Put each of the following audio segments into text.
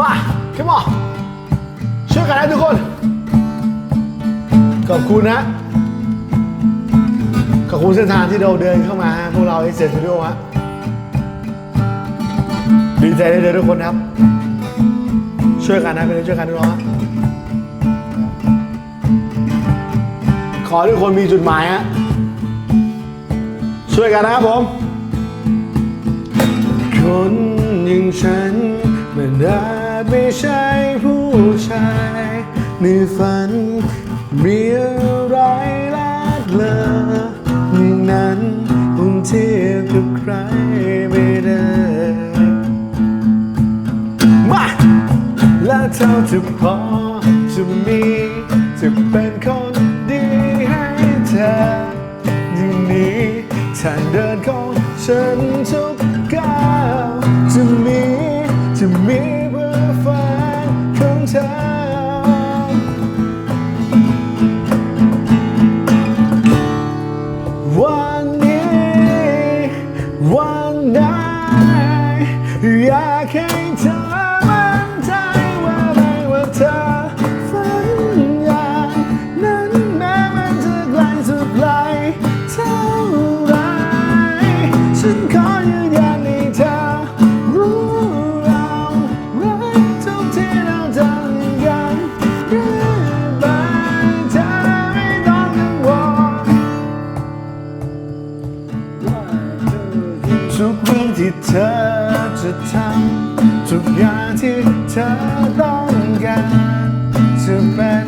มาขึ้นมาช่วยกันนะทุกคน ขอบคุณนะ ขอบคุณเส้นทางที่เราเดินเข้ามา พวกเราเอเซนสตูดิโอฮะดีใจได้เจอทุกคนครับ ช่วยกันนะเป็นช่วยกันทุกคนขอทุกคนมีจุดหมายฮะช่วยกันนะครับผม คน อย่างฉัน มันอาจไม่ใช่ผู้ชายในฝันมีอะไรลาดเลออย่างนั้นคงเทียบกับใครไม่ได้มาและเท่าที่พอจะมีจะเป็นคนดีให้เธออย่างนี้ถ้าเดินของฉันทุ วันไหนอยากให้เธอ ที่เธอจะทำทุกอย่างที่เธอต้องการจะเป็น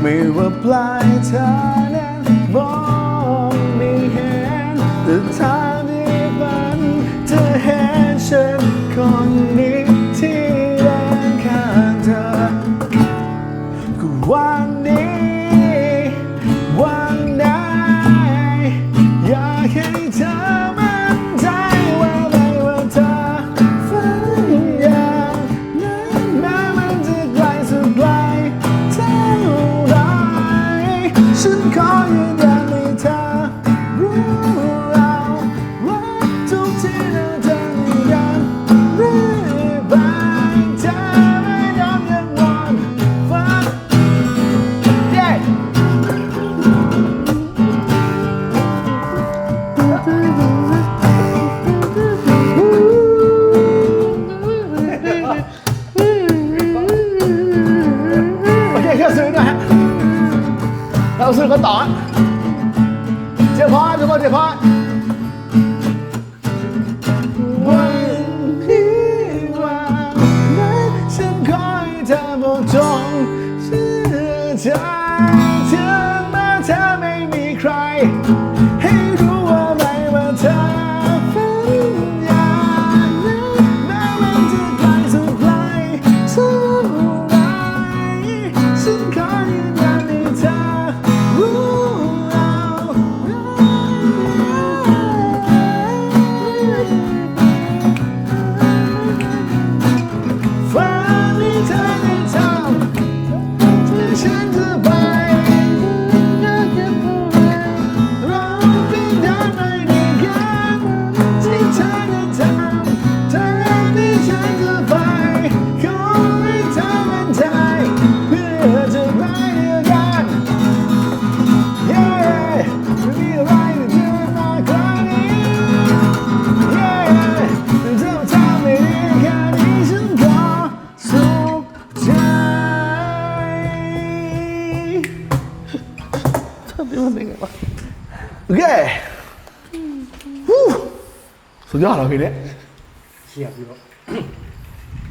ไม่ว่าปลายเธอนั้นมองไม่เห็นแต่ทางที่มันเธอเห็นฉัน เราซื้อกันต่อเจ้าพ่อทุกคนเจ้าพ่อวันนี้วันนั้นฉันขอเธอบอกจงเชื่อใจถึงแม้เธอไม่มีใคร ให้รู้ว่าไม่ว่าเธอฝันอย่างนั้นแม้มันจะไกลสุดไกลเท่าไรฉันขอย โอเคฮู้สุดยอดเหรอเพลงนี้ เฉียบอยู่